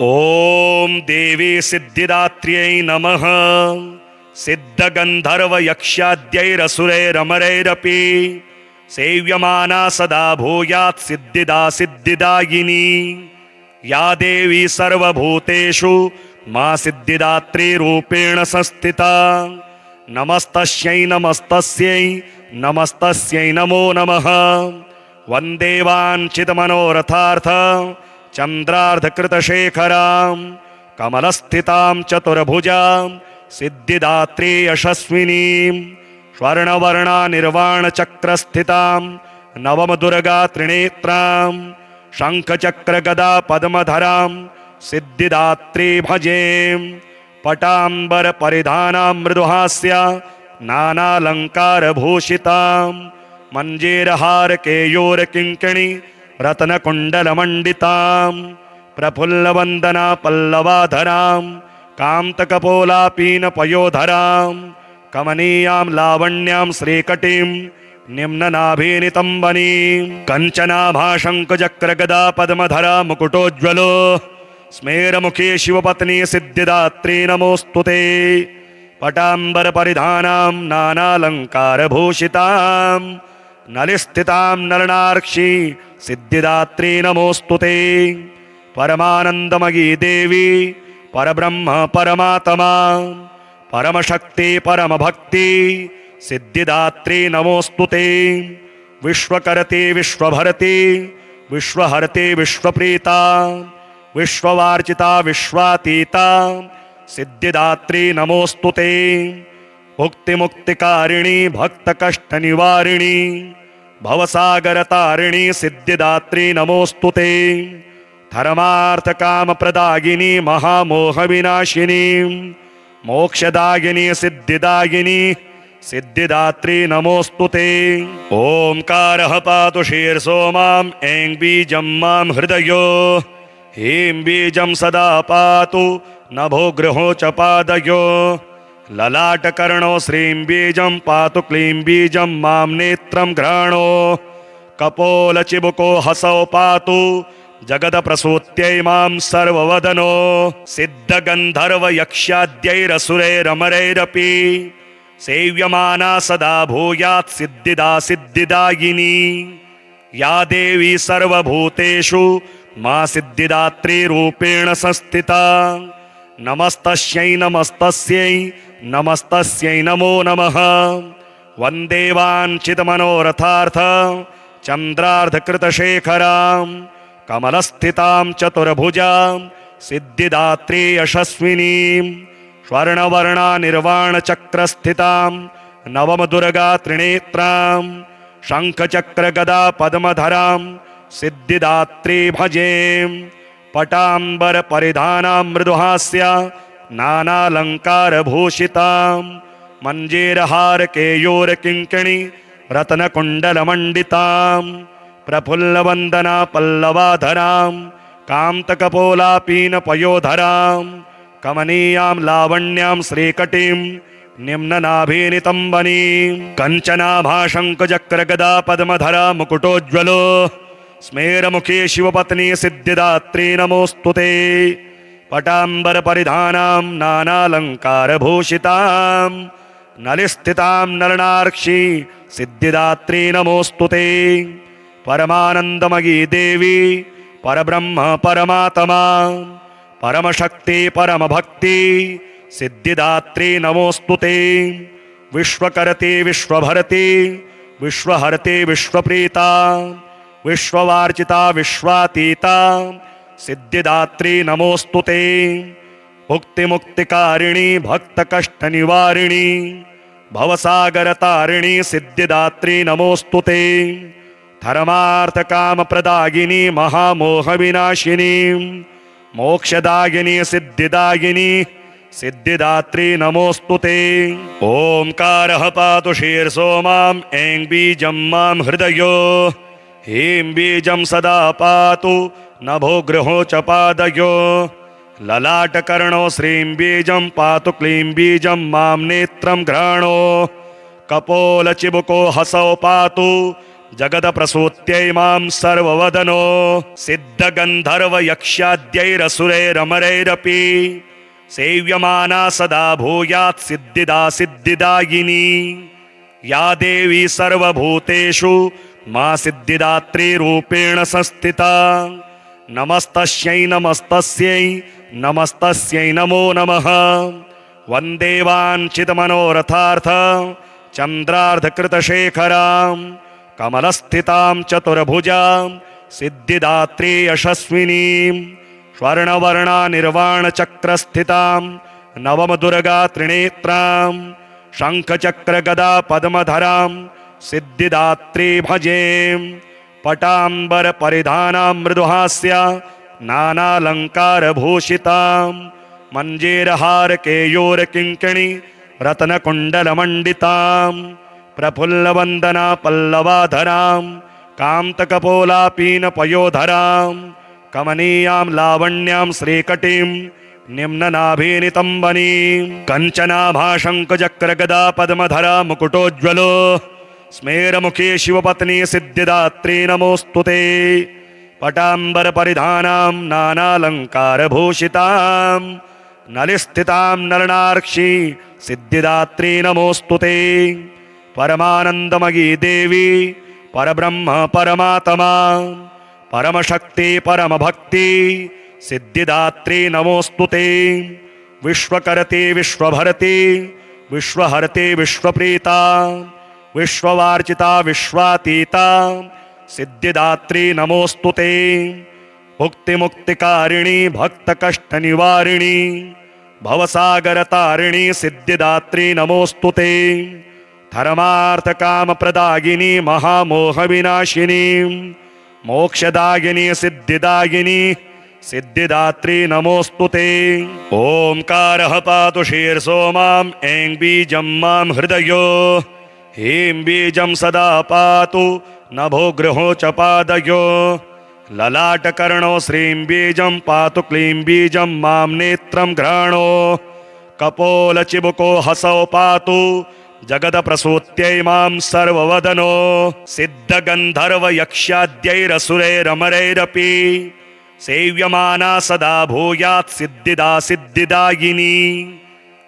ಓಂ ದೇವಿ ಸಿದ್ಧಿದಾತ್ರ್ಯೈ ನಮಃ. ಸಿದ್ಧಗಂಧರ್ವ ಯಕ್ಷಾದ್ಯೈರಸುರೈರಮರೈರಪಿ. ಸೇವ್ಯಮಾನ ಸದಾ ಭೂಯಾತ್ ಸಿದ್ಧಿದಾ ಸಿದ್ಧಿದಾಯಿನಿ. ಯಾ ದೇವಿ ಸರ್ವಭೂತೇಷು ಮಾ ಸಿದ್ಧಿದಾತ್ರಿರೂಪೇಣ ಸಂಸ್ಥಿತ. ನಮಸ್ತಸ್ಯೈ ನಮಸ್ತಸ್ಯೈ ನಮಸ್ತಸ್ಯೈ ನಮೋ ನಮಃ. ವಂದೇವಾಂಚಿತ ಮನೋರಥಾರ್ಥ. चन्द्रार्धकृतशेखरां कमलस्थितां चतुर्भुजां सिद्धिदात्री यशस्विनीं स्वर्णवर्णानिर्वाणचक्रस्थितां नवमदुर्गा त्रिनेत्रां शङ्खचक्रगदा पद्मधरां सिद्धिदात्री भजे भजें पटाम्बरपरिधानां मृदुहास्य नानालङ्कारभूषितां मञ्जीरहारकेयोरकिङ्किणि రతనకుండలమండితాం ప్రఫుల్లవందనా పల్లవాధరాం కాంతకపోలాపీన పయోధరాం కమనీయాం లావణ్యాం శ్రీకటిం నిమ్ననాభీనితంబనీ కంచనాభాషంకుజక్రగదా పద్మధరా ముకుటోజ్వలో స్మేరముఖే శివపత్ని సిద్ధిదాత్రీ నమోస్తుతే పటాంబర పరిధానాం నానాలంకారభూషితాం नलिस्थितां नरनार्क्षी सिद्धिदात्री नमोऽस्तु ते। परमानन्दमयी देवी, परब्रह्म, परमात्मा, परमशक्ति, परमभक्ति, सिद्धिदात्री नमोऽस्तु ते। विश्वकरते, विश्वभरते, विश्वहरते, विश्वप्रीता, विश्ववार्चिता, विश्वातीता, सिद्धिदात्री नमोऽस्तु ते। मुक्तिमुक्तिकारिणी, भक्तकष्टनिवारिणी, भवसागरतारिणी, सिद्धिदात्री नमोऽस्तु ते। धर्मार्थकामप्रदायिनी, महामोहविनाशिनी, मोक्षदायिनी, सिद्धिदायिनी, सिद्धिदात्री नमोऽस्तु ते। ओङ्कारः पातु शीर्षो माम्, ऐं बीजं माँ हृदयो। ह्रीं बीजं सदा पातु, नभो गृहो च पादयो। ಲಲಾಟಕರ್ಣೋ ಶ್ರೀಂ ಬೀಜಂ ಪಾತು ಕ್ಲೀಂ ಬೀಜಂ ಮಾಂ ನೇತ್ರಂ ಘ್ರಾಣೋ ಕಪೋಲ ಚಿಬುಕೋ ಹಸೌ ಪಾತು ಜಗದ ಪ್ರಸೂತ್ಯೈ ಮಾಂ ಸರ್ವವದನೋ ಸಿದ್ಧಗಂಧರ್ವ ಯಕ್ಷಾದ್ಯೈರಸುರೈರಮರೈರಪಿ ಸೇವ್ಯಮಾನ ಸದಾ ಭೂಯಾತ್ ಸಿದ್ಧಿದಾ ಸಿದ್ಧಿದಾಯಿನಿ ಯಾ ದೇವಿ ಸರ್ವಭೂತೇಷು ಮಾ ಸಿದ್ಧಿದಾತ್ರಿ ರೂಪೇಣ ಸಂಸ್ಥಿತ ನಮಸ್ತೈ ನಮಸ್ತಸ್ಯೈ नमस्तस्यै नमो नमः। वंदे वाञ्छितमनोरथार्थ चन्द्रार्धकृतशेखरां, कमलस्थितां चतुर्भुजां, सिद्धिदात्री यशस्विनीं, स्वर्णवर्णानिर्वाणचक्रस्थितां, नवमदुर्गा त्रिनेत्रां शङ्खचक्रगदा पद्मधरां सिद्धिदात्री भजें पटाम्बरपरिधानां मृदुहास्य नानालङ्कारभूषितां मञ्जीरहारकेयोरकिङ्किणि रत्नकुण्डलमण्डितां प्रफुल्लवन्दना पल्लवाधरां कान्तकपोलापीनपयोधरां कमनीयां लावण्यां श्रीकटीं निम्ननाभीनितम्बनीं कञ्चनाभाशङ्कुचक्रगदा पद्मधरा मुकुटोज्ज्वलो स्मेरमुखी शिवपत्नी सिद्धिदात्री नमोऽस्तु ते पटाम्बरपरिधानां नानालङ्कारभूषितां नलिस्थितां नरनार्क्षी सिद्धिदात्री नमोऽस्तु ते। परमानन्दमयी देवी परब्रह्म परमात्मा परमशक्ति परमभक्ति सिद्धिदात्री नमोऽस्तु ते। विश्वकरते विश्वभरते विश्वहरते विश्वप्रीता विश्ववार्चिता विश्वातीता सिद्धिदात्री नमोऽस्तु ते। मुक्तिमुक्तिकारिणी भक्तकष्टनिवारिणी, भवसागरतारिणी, सिद्धिदात्री नमोऽस्तु ते। धर्मार्थकामप्रदायिनी, महामोहविनाशिनी, मोक्षदायिनी, सिद्धिदायिनी, सिद्धिदात्री नमोऽस्तु ते। ओङ्कारः पातु शीर्षो माम्, ऐं बीजं माँ हृदयो। बीजं सदा पातु ನಭೋ ಗೃಹೋ ಚ ಪಾದಯೋ. ಲಲಾಟಕರ್ಣೋ ಶ್ರೀಂ ಬೀಜಂ ಪಾತು ಕ್ಲೀಂ ಬೀಜಂ ಮಾಂ ನೇತ್ರಂ ಘ್ರಾಣೋ. ಕಪೋಲ ಚಿಬುಕೋ ಹಸೋ ಪಾತು ಜಗದ ಪ್ರಸೂತ್ಯೈ ಮಾಂ ಸರ್ವವದನೋ. ಸಿದ್ಧ ಗಂಧರ್ವ ಯಕ್ಷಾದ್ಯೈರಸುರೈರಮರೈರಪಿ. ಸೇವ್ಯಮಾನ ಸದಾ ಭೂಯಾತ್ ಸಿದ್ಧಿದಾ ಸಿದ್ಧಿದಾಯಿನಿ. ಯಾ ದೇವಿ ಸರ್ವಭೂತೇಷು ಮಾ ಸಿದ್ಧಿದಾತ್ರಿ ರೂಪೇಣ ಸಂಸ್ಥಿತಾ. नमस्तस्यै नमस्तस्यै नमस्तस्यै नमो नमः। वंदे वाञ्छितमनोरथार्थ चन्द्रार्धकृतशेखरां कमलस्थितां चतुर्भुजां सिद्धिदात्री यशस्विनीं स्वर्णवर्णानिर्वाणचक्रस्थितां नवमदुर्गा त्रिनेत्रां शङ्खचक्रगदा पद्मधरां सिद्धिदात्री भजें పటాంబర పరిధానా మృదుహాస్య నానాలంకార భూషితాం మంజీరహార కేయోర కింకణి రతనకుండలమండితాం ప్రఫుల్లవందనా పల్లవాధరాం కాంతకపోలాపీనపయోధరాం కమనీయాం లావణ్యాం శ్రీకటిం నిమ్ననాభీనితంబనీ కంచనాభాషంకుజక్రగదా పద్మధరా ముకుటోజ్వలో స్మేరముఖే శివపత్ని సిద్ధిదాత్రీ నమోస్తుతే పటాంబర పరిధానాం నానాలంకారభూషితాం నలిస్థితాం నలనార్క్షి సిద్ధిదాత్రీ నమోస్తుతే పరమానందమయీ దేవి పరబ్రహ్మ పరమాత్మా పరమశక్తి పరమభక్తి సిద్ధిదాత్రీ నమోస్తుతే విశ్వకరతి విశ్వభరతి విశ్వహరతి విశ్వప్రీత विश्ववार्चिता विश्वातीता। सिद्धिदात्री नमोऽस्तु ते। मुक्तिमुक्तिकारिणी भक्तकष्टनिवारिणी। भवसागरतारिणी, सिद्धिदात्री नमोऽस्तु ते। धर्मार्थकामप्रदायिनी, महामोहविनाशिनी। मोक्षदायिनी, सिद्धिदायिनी। सिद्धिदात्री नमोऽस्तु ते। ओङ्कारः पातु शीर्षो माम्, ऐं बीजं माँ हृदयो। ह्रीं बीजं सदा पातु नभो गृहो च पादयो ललाटकर्णो श्रीं बीजं पातु क्लीं बीजं मां नेत्रं घ्राणो कपोलचिबुको हसौ पातु जगदप्रसूत्यै मां सर्ववदनो सिद्धगन्धर्वयक्ष्याद्यैरसुरैरमरैरपि सेव्यमाना सदा भूयात् सिद्धिदा सिद्धिदायिनी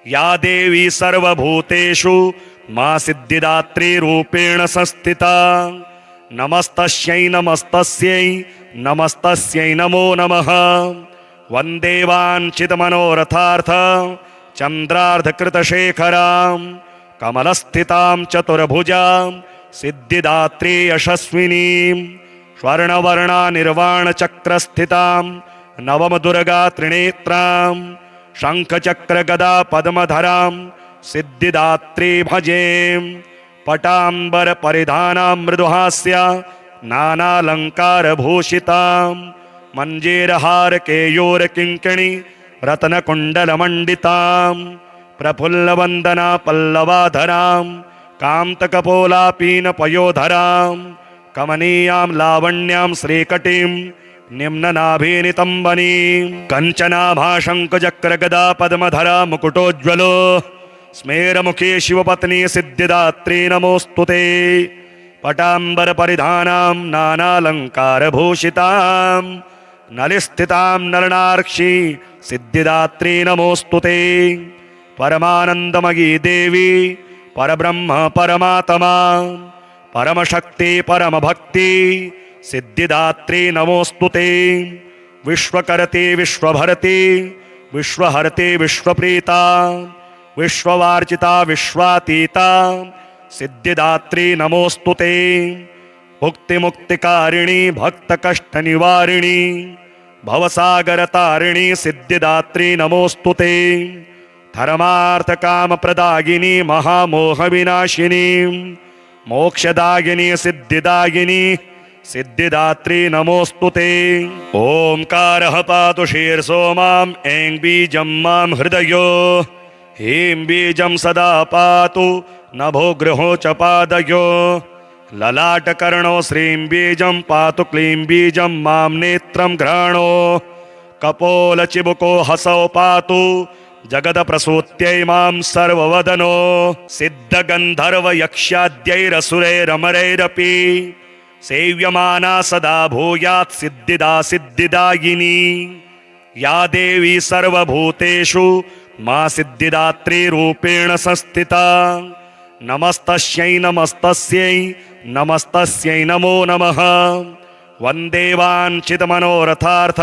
या देवी सर्वभूतेषु मा सिद्धिदात्रीरूपेण संस्थिता। नमस्तस्यै नमस्तस्यै नमस्तस्यै नमो नमः। वाञ्छितमनोरथार्थ चन्द्रार्धकृतशेखरां कमलस्थितां चतुर्भुजां, सिद्धिदात्री यशस्विनीं स्वर्णवर्णानिर्वाणचक्रस्थितां नवमदुर्गा त्रिनेत्रां సిద్ధిదాత్రీ భజే పటాంబర పరిధాన మృదుహాస్య నానాలంకార భూషితాం మంజీరహార కేయోర కింకణి రతనకుండలమండితాం ప్రఫుల్లవందన పల్లవాధరాం కాంతకపోలాపీనపయోధరాం కమనీయాం లావణ్యాం శ్రీకటిం నిమ్ననాభీనితంబనీ కంచనాభాషంకుజక్రగదా పద్మధరా ముకుటోజ్వలో స్మేరముఖే శివపత్ని సిద్ధిదాత్రీ నమోస్తుతే పటాంబర పరిధానాం నానాలంకారభూషితాం నలిస్థితాం నలనార్క్షి సిద్ధిదాత్రీ నమోస్తుతే పరమానందమయీ దేవి పరబ్రహ్మ పరమాత్మా పరమశక్తి పరమభక్తి సిద్ధిదాత్రీ నమోస్తుతే విశ్వకరతి విశ్వభరతి విశ్వహరతి విశ్వప్రీత विश्ववार्चिता विश्वातीता। सिद्धिदात्री नमोऽस्तु ते। मुक्तिमुक्तिकारिणी भक्तकष्टनिवारिणी। भवसागरतारिणी, सिद्धिदात्री नमोऽस्तु ते। धर्मार्थकामप्रदायिनी, महामोहविनाशिनी। मोक्षदायिनी, सिद्धिदायिनी। सिद्धिदात्री नमोऽस्तु ते। ओङ्कारः पातु शीर्षो माम्, ऐं बीजं माँ हृदयो। ह्रीं बीजं सदा पातु नभो गृहो च पादयो ललाटकर्णो श्रीं बीजं पातु क्लीं बीजं मां नेत्रं घ्राणो कपोलचिबुको हसौ पातु जगदप्रसूत्यै मां सर्ववदनो सिद्धगन्धर्वयक्ष्याद्यैरसुरैरमरैरपि सेव्यमाना सदा भूयात् सिद्धिदा सिद्धिदायिनी या देवी सर्वभूतेषु मा सिद्धिदात्रीरूपेण संस्थिता। नमस्तस्यै नमस्तस्यै नमस्तस्यै नमो नमः। वाञ्छितमनोरथार्थ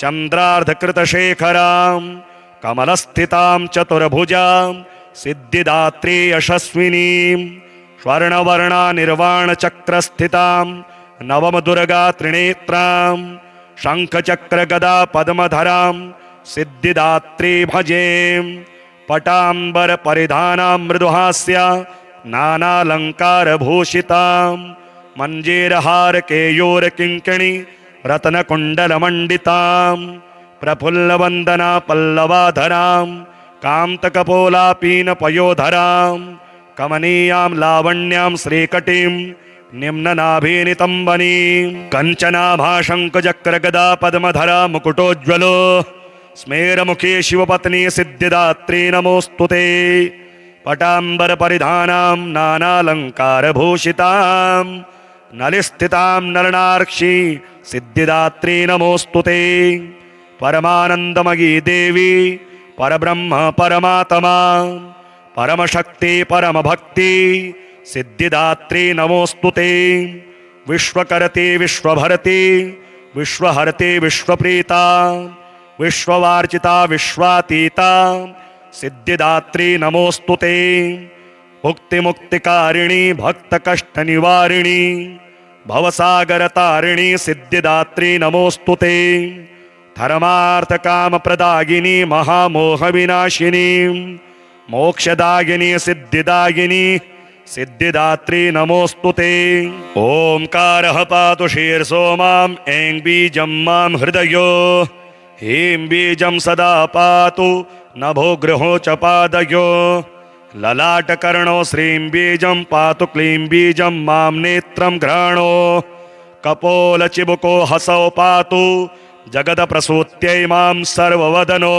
चन्द्रार्धकृतशेखरां कमलस्थितां चतुर्भुजां, सिद्धिदात्री यशस्विनीं स्वर्णवर्णानिर्वाणचक्रस्थितां नवमदुर्गा त्रिनेत्रां शङ्खचक्रगदा पद्मधरां సిద్ధిదాత్రీ భజే పటాంబర పరిధాన మృదుహాస్య నానాలంకార భూషితాం మంజీరహార కేయోర కింకణి రతనకుండలమండితాం ప్రఫుల్లవందనా పల్లవాధరాం కాంతకపోలాపీనపయోధరాం కమనీయాం లావణ్యాం శ్రీకటిం నిమ్ననాభీనితంబనీ కంచనాభాశంకుజక్రగదా పద్మధరా ముకుటోజ్వలో स्मेरमुखे शिवपत्नी सिद्धिदात्री नमोऽस्तु ते। पटाम्बरपरिधानां नानालङ्कारभूषितां नलिस्थितां नरनार्क्षी सिद्धिदात्री नमोऽस्तु ते। परमानन्दमयी देवी परब्रह्म परमात्मा परमशक्ति परमभक्ति सिद्धिदात्री नमोऽस्तु ते। विश्वकरते विश्वभरते विश्वहरते विश्वप्रीता विश्ववार्चिता विश्वातीता। सिद्धिदात्री नमोऽस्तु ते। मुक्तिमुक्तिकारिणी भक्तकष्टनिवारिणी। भवसागरतारिणी, सिद्धिदात्री नमोऽस्तु ते। धर्मार्थकामप्रदायिनी, महामोहविनाशिनी। मोक्षदायिनी, सिद्धिदायिनी। सिद्धिदात्री नमोऽस्तु ते। ओङ्कारः पातु शीर्षो माम्, ऐं बीजं माँ हृदयो। ह्रीं बीजं सदा पातु नभो गृहो च पादयो ललाटकर्णो श्रीं बीजं पातु क्लीं बीजं मां नेत्रं घ्राणो कपोलचिबुको हसौ पातु जगदप्रसूत्यै मां सर्ववदनो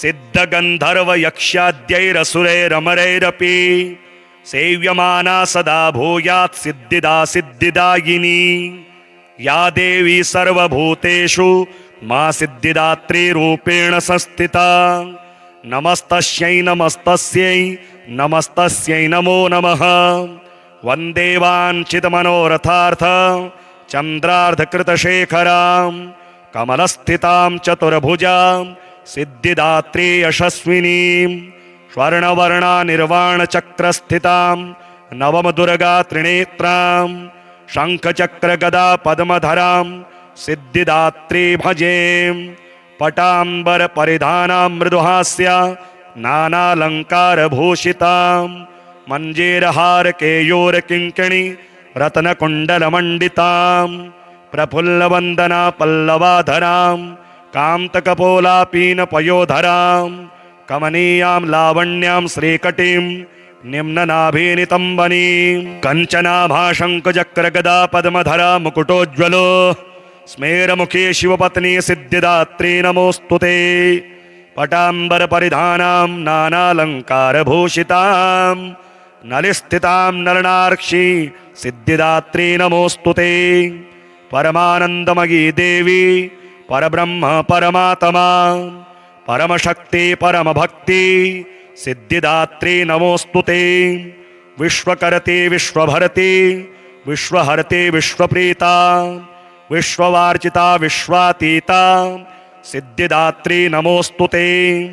सिद्धगन्धर्वयक्ष्याद्यैरसुरैरमरैरपि सेव्यमाना सदा भूयात् सिद्धिदा सिद्धिदायिनी या देवी सर्वभूतेषु मा सिद्धिदात्रीरूपेण संस्थिता। नमस्तस्यै नमस्तस्यै नमस्तस्यै नमो नमः। वंदे वाञ्छितमनोरथार्थ चन्द्रार्धकृतशेखरां कमलस्थितां चतुर्भुजां, सिद्धिदात्री यशस्विनीं स्वर्णवर्णानिर्वाणचक्रस्थितां नवमदुर्गा त्रिनेत्रां शङ्खचक्रगदा पद्मधरां సిద్ధిదాత్రీ భజే పటాంబర పరిధాన మృదుహాస్య నానాలంకార భూషిత మంజీరహార కేయోర కింకణి రతనకుండలమండితా ప్రఫుల్లవందన పల్లవాధరాం కాంతకపోలాపీన పయోధరాం కమనీయాం లావణ్యాం శ్రీకటిం నిమ్ననాభీనితంబనీ కంచనాభాశంకుజక్రగదా పద్మధరా ముకుటోజ్వలో స్మేరముఖే శివపత్ని సిద్ధిదాత్రీ నమోస్తుతే పటాంబర పరిధానాం నానాలంకారభూషితాం నలిస్థితాం నలనార్క్షి సిద్ధిదాత్రీ నమోస్తుతే పరమానందమయీ దేవి పరబ్రహ్మ పరమాత్మా పరమశక్తి పరమభక్తి సిద్ధిదాత్రీ నమోస్తుతే విశ్వకరతి విశ్వభరతి విశ్వహరతి విశ్వప్రీత विश्ववार्चिता विश्वातीता। सिद्धिदात्री नमोऽस्तु ते।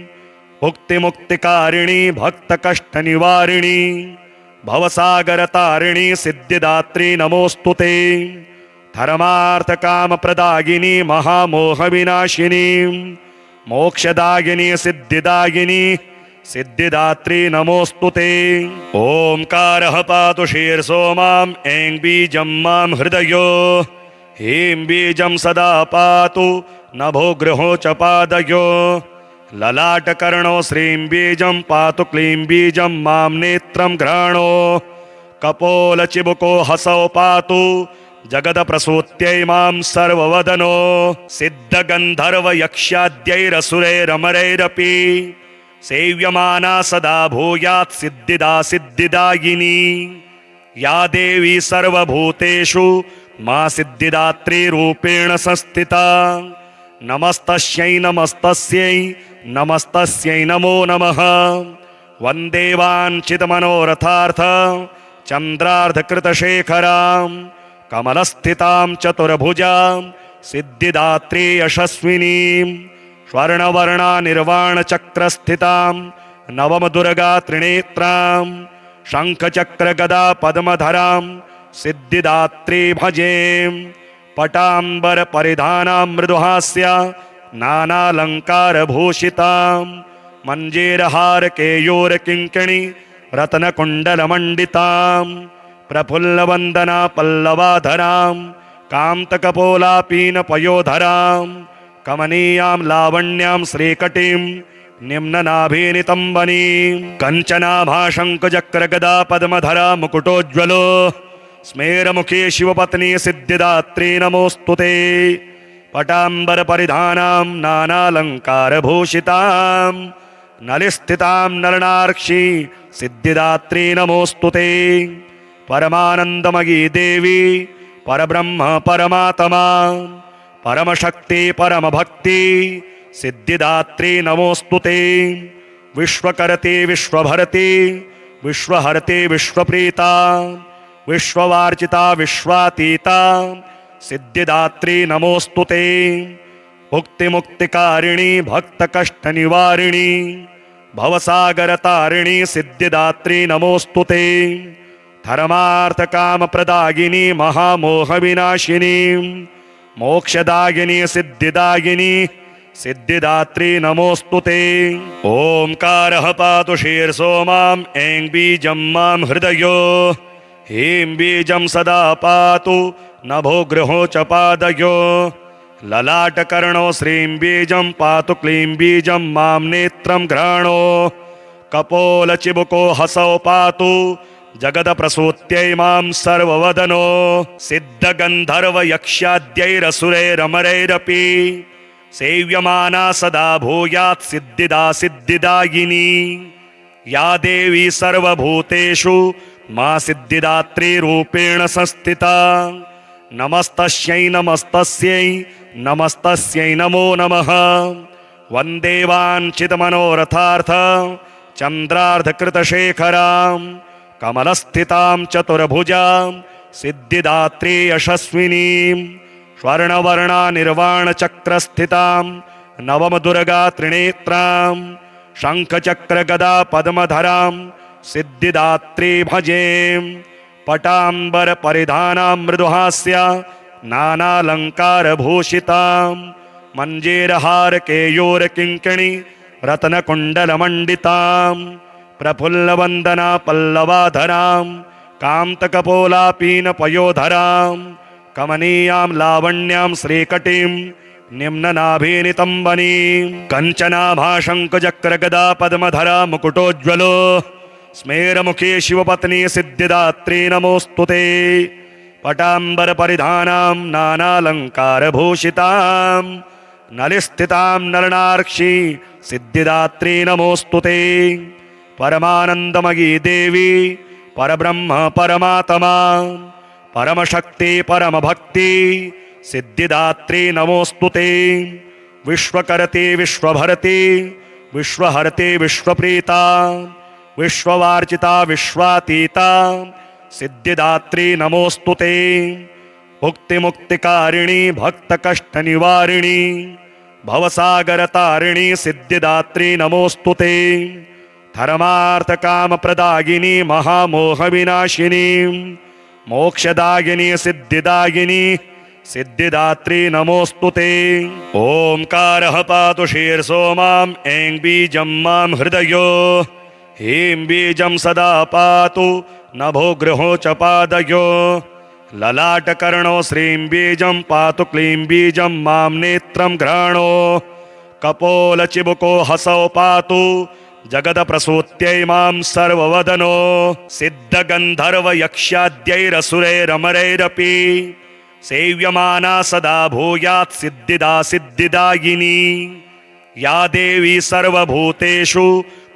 मुक्तिमुक्तिकारिणी भक्तकष्टनिवारिणी। भवसागरतारिणी, सिद्धिदात्री नमोऽस्तु ते। धर्मार्थकामप्रदायिनी, महामोहविनाशिनी। मोक्षदायिनी, सिद्धिदायिनी। सिद्धिदात्री नमोऽस्तु ते। ओङ्कारः पातु शीर्षो माम्, ऐं बीजं माँ हृदयो। ह्रीं बीजं सदा पातु नभो गृहो च पादयो ललाटकर्णो श्रीं बीजं पातु क्लीं बीजं मां नेत्रं घ्राणो कपोलचिबुको हसौ पातु जगदप्रसूत्यै मां सर्ववदनो सिद्धगन्धर्वयक्ष्याद्यैरसुरैरमरैरपि सेव्यमाना सदा भूयात् सिद्धिदा सिद्धिदायिनी या देवी सर्वभूतेषु मा सिद्धिदात्रीरूपेण संस्थिता। नमस्तस्यै नमस्तस्यै नमस्तस्यै नमो नमः। वंदे वाञ्छितमनोरथार्थ चन्द्रार्धकृतशेखरां कमलस्थितां चतुर्भुजां, सिद्धिदात्री यशस्विनीं स्वर्णवर्णा निर्वाणचक्रस्थितां नवमदुर्गा त्रिनेत्रां शङ्खचक्रगदा पद्मधरां సిద్ధిదాత్రీ భజే పటాంబర పరిధాన మృదుహాస్య నానాలంకార భూషితాం మంజీరహార కేయోర కింకణి రతనకుండలమండితాం ప్రఫుల్లవందనా పల్లవాధరాం కాంతకపోలాపీన పయోధరాం కమనీయాం లావణ్యాం శ్రీకటిం నిమ్ననాభీనితంబనీ కంచనాభాశంకుజక్రగదా పద్మధరా ముకుటోజ్వలో స్మేరముఖే శివపత్ని సిద్ధిదాత్రీ నమోస్తుతే పటాంబర పరిధానాం నానాలంకారభూషితాం నలిస్థితాం నలనార్క్షి సిద్ధిదాత్రీ నమోస్తుతే పరమానందమయీ దేవి పరబ్రహ్మ పరమాత్మా పరమశక్తి పరమభక్తి సిద్ధిదాత్రీ నమోస్తుతే విశ్వకరతి విశ్వభరతి విశ్వహరతి విశ్వప్రీత विश्ववार्चिता विश्वातीता। सिद्धिदात्री नमोऽस्तु ते। मुक्तिमुक्तिकारिणी भक्तकष्टनिवारिणी। भवसागरतारिणी, सिद्धिदात्री नमोऽस्तु ते। धर्मार्थकामप्रदायिनी, महामोहविनाशिनी। मोक्षदायिनी, सिद्धिदायिनी। सिद्धिदात्री नमोऽस्तु ते। ओङ्कारः पातु शीर्षो माम्, ऐं बीजं माँ हृदयो। ह्रीं बीजं सदा पातु नभो गृहो च पादयो ललाटकर्णो श्रीं बीजं पातु क्लीं बीजं मां नेत्रं घ्राणो कपोलचिबुको हसौ पातु जगदप्रसूत्यै मां सर्ववदनो सिद्धगन्धर्वयक्ष्याद्यैरसुरैरमरैरपि सेव्यमाना सदा भूयात् सिद्धिदा सिद्धिदायिनी या देवी सर्वभूतेषु मा सिद्धिदात्रीरूपेण संस्थिता। नमस्तस्यै नमस्तस्यै नमस्तस्यै नमो नमः। वंदे वाञ्छितमनोरथार्थ चन्द्रार्धकृतशेखरां कमलस्थितां चतुर्भुजां, सिद्धिदात्री यशस्विनीं स्वर्णवर्णा निर्वाणचक्रस्थितां नवमदुर्गा त्रिनेत्रां शङ्खचक्रगदा पद्मधरां సిద్ధిదాత్రీ భజే పటాంబర పరిధాన మృదుహాస్య నానాలంకార భూషిత మంజీరహార రతనకుండల మండిత ప్రఫుల్ల వందనా పల్లవాధరా కాంతకపోలాపీన పయోధరా కమనీయాం లావణ్యాం శ్రీకటిం నిమ్ననాభీనితంబనీ కంచనాభాశంకుజక్రగదా పద్మధరా ముకుటోజ్వలో ಸ್ಮೇರಮುಖೇ ಶಿವಪತ್ನಿ ಸಿದ್ಧಿದಾತ್ರಿ ನಮೋಸ್ತುತೆ ಪಟಾಂಬರ ಪರಿಧಾನಾಂ ನಾನಾಲಂಕಾರ ಭೂಷಿತಾಂ ನಲಿಸ್ಥಿತಾಂ ನರಣಾರ್ಕ್ಷಿ ಸಿದ್ಧಿದಾತ್ರಿ ನಮೋಸ್ತುತೆ ಪರಮಾನಂದಮಯಿ ದೇವಿ ಪರಬ್ರಹ್ಮ ಪರಮಾತ್ಮ ಪರಮಶಕ್ತಿ ಪರಮಭಕ್ತಿ ಸಿದ್ಧಿದಾತ್ರಿ ನಮೋಸ್ತುತೆ ವಿಶ್ವಕರತಿ ವಿಶ್ವಭರತಿ ವಿಶ್ವಹರತಿ ವಿಶ್ವಪ್ರೀತ विश्ववार्चिता विश्वातीता। सिद्धिदात्री नमोऽस्तु ते। मुक्तिमुक्तिकारिणी भक्तकष्टनिवारिणी। भवसागरतारिणी, सिद्धिदात्री नमोऽस्तु ते। धर्मार्थकामप्रदायिनी, महामोहविनाशिनी। मोक्षदायिनी, सिद्धिदायिनी। सिद्धिदात्री नमोऽस्तु ते। ओङ्कारः पातु शीर्षो माम्, ऐं बीजं माँ हृदयो। ह्रीं बीजं सदा पातु नभो गृहो च पादयो ललाटकर्णो श्रीं बीजं पातु क्लीं बीजं मां नेत्रं घ्राणो कपोलचिबुको हसौ पातु जगदप्रसूत्यै मां सर्ववदनो सिद्धगन्धर्वयक्ष्याद्यैरसुरैरमरैरपि सेव्यमाना सदा भूयात् सिद्धिदा सिद्धिदायिनी या देवी सर्वभूतेषु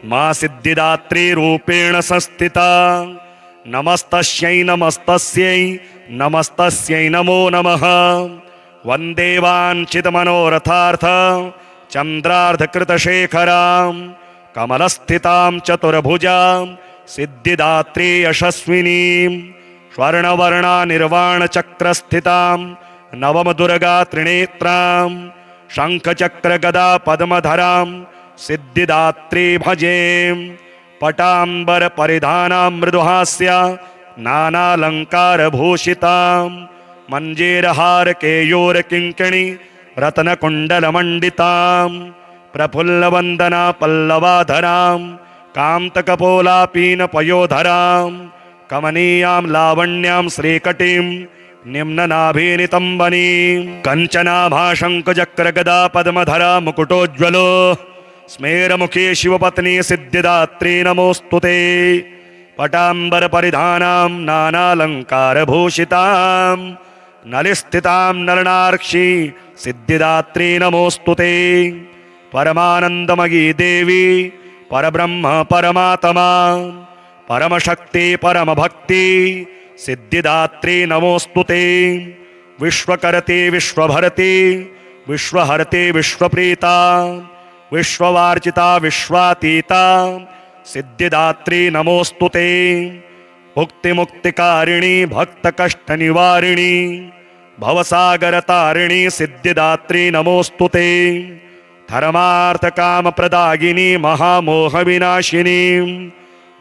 मा सिद्धिदात्रीरूपेण संस्थिता। नमस्तस्यै नमस्तस्यै नमस्तस्यै नमो नमः। वंदे वाञ्छितमनोरथार्थ चन्द्रार्धकृतशेखरां कमलस्थितां चतुर्भुजां सिद्धिदात्री यशस्विनीं स्वर्णवर्णा निर्वाणचक्रस्थितां नवमदुर्गा त्रिनेत्रां సిద్ధిదాత్రీ భజే పటాంబర పరిధాన మృదుహాస్య నానాలంకార భూషిత మంజీరహార రతనకుండల కింకణి ప్రఫుల్ల వందన పల్లవాధరాం కాంతకపోలాపీన పయోధరాం కమనీయాం లావణ్యాం శ్రీకటిం నిమ్ననాభీనితంబనీ కంచనాభాశంకుజక్రగదా పద్మధరా ముకుటోజ్వలో స్మేరముఖే శివపత్ని సిద్ధిదాత్రీ నమోస్తుతే పటాంబర పరిధానాం నానాలంకారభూషితాం నలిస్థితాం నరణార్క్షి సిద్ధిదాత్రీ నమోస్తుతే పరమానందమయీ దేవి పరబ్రహ్మ పరమాత్మా పరమశక్తి పరమభక్తి సిద్ధిదాత్రీ నమోస్తుతే విశ్వకరతి విశ్వభరతి విశ్వహరతి విశ్వప్రీత विश्ववार्चिता विश्वातीता। सिद्धिदात्री नमोऽस्तु ते। मुक्तिमुक्तिकारिणी भक्तकष्टनिवारिणी। भवसागरतारिणी, सिद्धिदात्री नमोऽस्तु ते। धर्मार्थकामप्रदायिनी, महामोहविनाशिनी।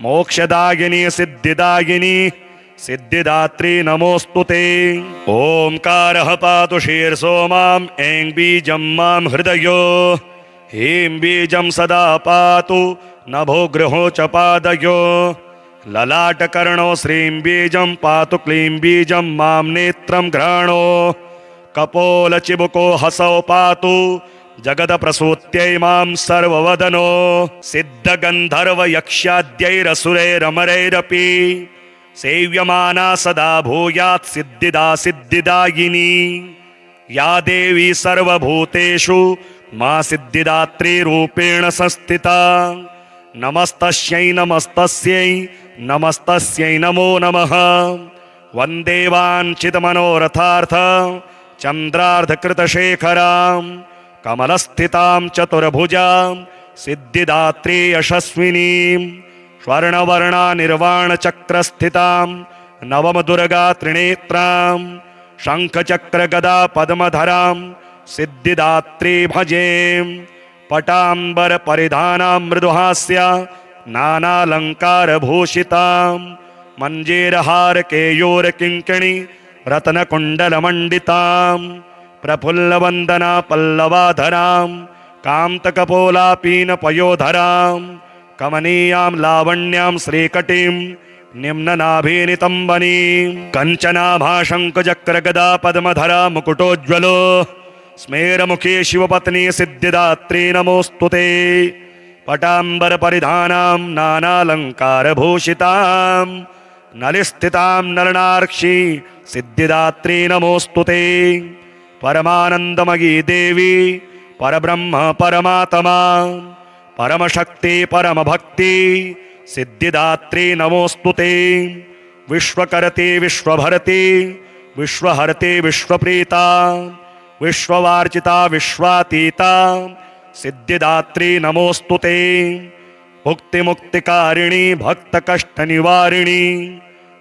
मोक्षदायिनी, सिद्धिदायिनी। सिद्धिदात्री नमोऽस्तु ते। ओङ्कारः पातु शीर्षो माम्, ऐं बीजं माँ हृदयो। ह्रीं बीजं सदा पातु नभो गृहो च पादयो ललाटकर्णो श्रीं बीजं पातु क्लीं बीजं मां नेत्रं घ्राणो कपोलचिबुको हसौ पातु जगदप्रसूत्यै मां सर्ववदनो सिद्धगन्धर्वयक्ष्याद्यैरसुरैरमरैरपि सेव्यमाना सदा भूयात् सिद्धिदा सिद्धिदायिनी या देवी सर्वभूतेषु मा सिद्धिदात्रीरूपेण संस्थिता। नमस्तस्यै नमस्तस्यै नमस्तस्यै नमो नमः। वंदे वाञ्छितमनोरथार्थ चन्द्रार्धकृतशेखरां कमलस्थितां चतुर्भुजां सिद्धिदात्री यशस्विनीं स्वर्णवर्णा निर्वाणचक्रस्थितां नवमदुर्गा त्रिनेत्रां సిద్ధిదాత్రీ భజే పటాంబర పరిధాన మృదుహాస్య నానాలంకార భూషిత మంజీరహార రతనకుండల కింకణి ప్రఫుల్ల ప్రఫుల్లవందన పల్లవాధరాం కాంతకపోలాపీన పయోధరాం కమనీయాం లావణ్యాం శ్రీకటిం నిమ్ననాభీనితంబనీ కంచనాభాశంకుజక్రగదా పద్మధరా ముకుటోజ్వలో స్మేరముఖే శివపత్ని సిద్ధిదాత్రీ నమోస్తుతే పటాంబర పరిధానాం నానాలంకారభూషితాం నలిస్థితాం నలనార్క్షి సిద్ధిదాత్రీ నమోస్తుతే పరమానందమయీ దేవి పరబ్రహ్మ పరమాత్మా పరమశక్తి పరమభక్తి సిద్ధిదాత్రీ నమోస్తుతే విశ్వకరతి విశ్వభరతి విశ్వహరతి విశ్వప్రీత विश्ववार्चिता विश्वातीता। सिद्धिदात्री नमोऽस्तु ते। मुक्तिमुक्तिकारिणी भक्तकष्टनिवारिणी।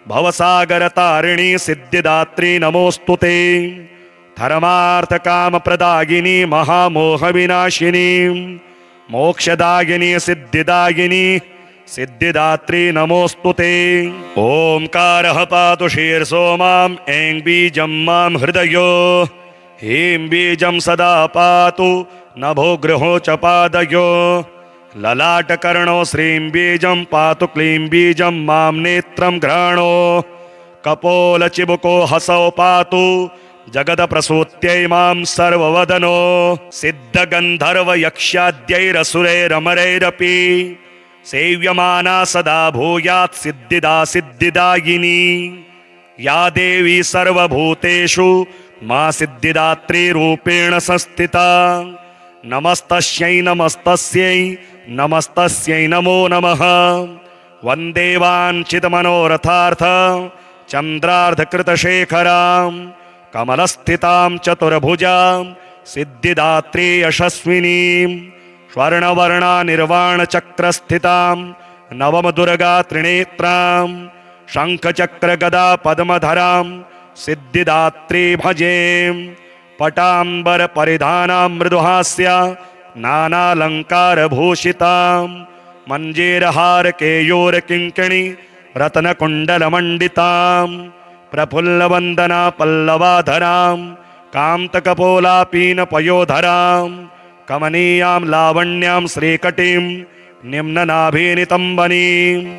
भवसागरतारिणी, सिद्धिदात्री नमोऽस्तु ते। धर्मार्थकामप्रदायिनी, महामोहविनाशिनी। मोक्षदायिनी, सिद्धिदायिनी। सिद्धिदात्री नमोऽस्तु ते। ओङ्कारः पातु शीर्षो माम्, ऐं बीजं माँ हृदयो। ह्रीं बीजं सदा पातु नभो गृहो च पादयो ललाटकर्णो श्रीं बीजं पातु क्लीं बीजं मां नेत्रं घ्राणो कपोलचिबुको हसौ पातु जगदप्रसूत्यै मां सर्ववदनो सिद्धगन्धर्वयक्ष्याद्यैरसुरैरमरैरपि सेव्यमाना सदा भूयात् सिद्धिदा सिद्धिदायिनी या देवी सर्वभूतेषु मा सिद्धिदात्रीरूपेण संस्थिता। नमस्तस्यै नमस्तस्यै नमस्तस्यै नमो नमः। वंदे वाञ्छितमनोरथार्थ चन्द्रार्धकृतशेखरां कमलस्थितां चतुर्भुजां, सिद्धिदात्री यशस्विनीं स्वर्णवर्णा निर्वाणचक्रस्थितां नवमदुर्गा त्रिनेत्रां సిద్ధిదాత్రీ భజే పటాంబర పరిధాన మృదుహాస్య నానాలంకార భూషిత మంజీరహార రతనకుండల మండిత ప్రఫుల్ల వందనా పల్లవాధరా కాంతకపోలాపీన పయోధరా కమనీయాం లావణ్యాం శ్రీకటిం నిమ్ననాభీనితంబనీ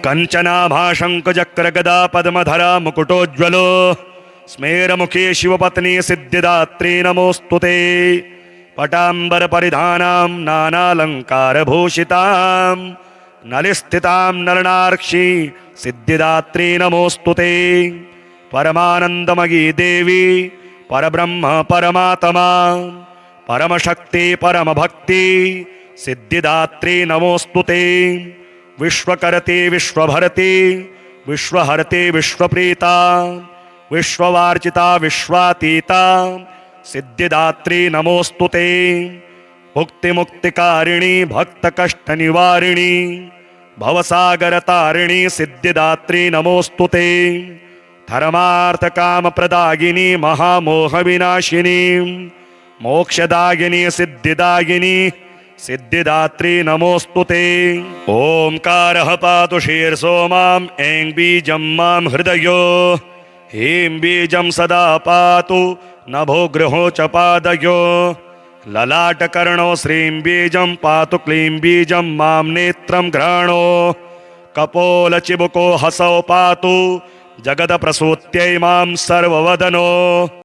కంచనాభాశంకుచక్రగదా పద్మధరా ముకుటోజ్వలో స్మేరముఖే శివపత్ని సిద్ధిదాత్రీ నమోస్తుతే పటాంబర పరిధానాం నానాలంకారభూషితాం నలిస్థితాం నరణార్క్షి సిద్ధిదాత్రీ నమోస్తుతే పరమానందమయీ దేవి పరబ్రహ్మ పరమాత్మా పరమశక్తి పరమభక్తి సిద్ధిదాత్రీ నమోస్తుతే విశ్వకరతి విశ్వభరతి విశ్వహరతి విశ్వప్రీత विश्ववार्चिता विश्वातीता। सिद्धिदात्री नमोऽस्तु ते। मुक्तिमुक्तिकारिणी भक्तकष्टनिवारिणी। भवसागरतारिणी, सिद्धिदात्री नमोऽस्तु ते। धर्मार्थकामप्रदायिनी, महामोहविनाशिनी। मोक्षदायिनी, सिद्धिदायिनी। सिद्धिदात्री नमोऽस्तु ते। ओङ्कारः पातु शीर्षो माम्, ऐं बीजं माँ हृदयो। ह्रीं बीजं सदा पातु, नभो गृहो च पादयो। ललाटकर्णो श्रीं बीजं पातु, क्लीं बीजं माँ नेत्रं घ्राणो। कपोलचिबुको हसौ पातु, जगदप्रसूत्यै माँ सर्ववदनो।